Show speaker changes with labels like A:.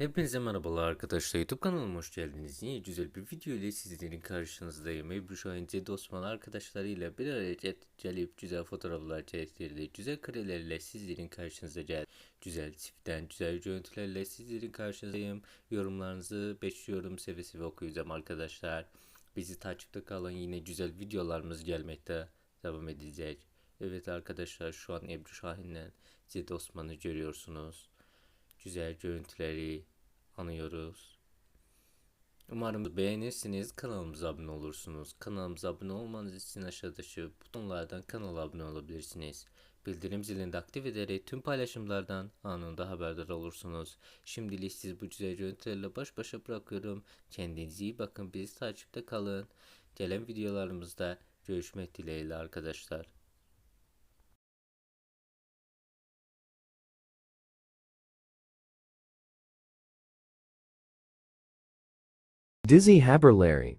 A: Hepinize merhabalar arkadaşlar. YouTube kanalıma hoş geldiniz. Yine güzel bir video ile sizlerin karşınızdayım. Ebru Şahin, Ced Osman arkadaşlarıyla bir araya gel- gelip güzel fotoğraflar çektirdi. Güzel karelerle sizlerin karşınıza gel. Güzel çiftten, güzel görüntülerle sizlerin karşınızdayım. Yorumlarınızı bekliyorum. Seve seve okuyacağım arkadaşlar. Bizi takipte kalın. Yine güzel videolarımız gelmekte devam edecek. Evet arkadaşlar şu an Ebru Şahin'le Ced Osman'ı görüyorsunuz güzel görüntüleri anıyoruz. Umarım beğenirsiniz, kanalımıza abone olursunuz. Kanalımıza abone olmanız için aşağıdaki butonlardan kanala abone olabilirsiniz. Bildirim zilini de aktif ederek tüm paylaşımlardan anında haberdar olursunuz. Şimdilik siz bu güzel görüntülerle baş başa bırakıyorum. Kendinize iyi bakın, bizi takipte kalın. Gelen videolarımızda görüşmek dileğiyle arkadaşlar.
B: Dizzy Haberlary